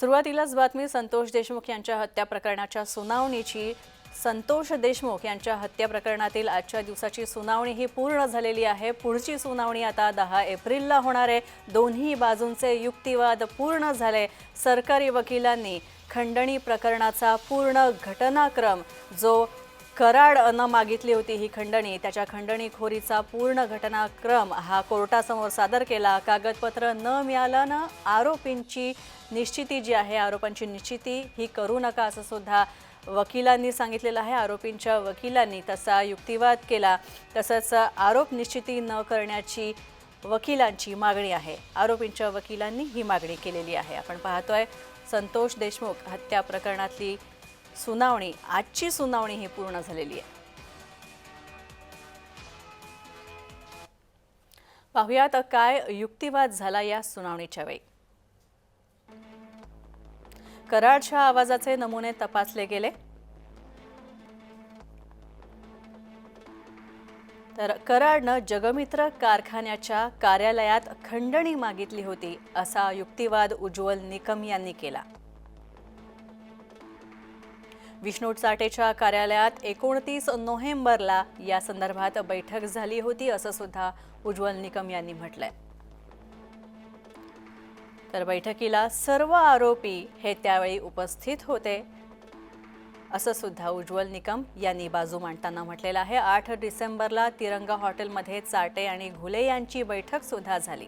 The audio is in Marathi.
सुरुवातीलाच बातमी संतोष देशमुख यांच्या हत्या प्रकरणाच्या सुनावणीची. संतोष देशमुख यांच्या हत्या प्रकरणातील आजच्या दिवसाची सुनावणी ही पूर्ण झालेली आहे. पुढची सुनावणी आता दहा एप्रिलला होणार आहे. दोन्ही बाजूंचे युक्तिवाद पूर्ण झाले. सरकारी वकिलांनी खंडणी प्रकरणाचा पूर्ण घटनाक्रम जो कराड मागितली होती ही खंडणी. त्याच्या खंडणीखोरीचा पूर्ण घटनाक्रम हा कोर्टासमोर सादर केला. कागदपत्र न मिळाल्यानं आरोपींची निश्चिती जी आहे आरोपांची निश्चिती ही करू नका असं सुद्धा वकिलांनी सांगितलेलं आहे. आरोपींच्या वकिलांनी तसा युक्तिवाद केला. तसंच आरोप निश्चिती न करण्याची वकिलांची मागणी आहे. आरोपींच्या वकिलांनी ही मागणी केलेली आहे. आपण पाहतोय संतोष देशमुख हत्या प्रकरणातली सुनावणी आजची सुनावणी ही पूर्ण झालेली आहे. पाहुयात काय युक्तिवाद झाला या सुनावणीच्या वेळी. कराडच्या आवाजाचे नमुने तपासले गेले. तर कराडनं जगमित्र कारखान्याच्या कार्यालयात खंडणी मागितली होती असा युक्तिवाद उज्ज्वल निकम यांनी केला. विष्णू चाटेच्या कार्यालयात एकोणतीस नोव्हेंबरला या संदर्भात बैठक झाली होती असं सुद्धा उज्ज्वल निकम यांनी म्हटलंय. तर बैठकीला सर्व आरोपी हे त्यावेळी उपस्थित होते असं सुद्धा उज्ज्वल निकम यांनी बाजू मांडताना म्हटलेलं आहे. आठ डिसेंबरला तिरंगा हॉटेलमध्ये चाटे आणि घुले यांची बैठक सुद्धा झाली.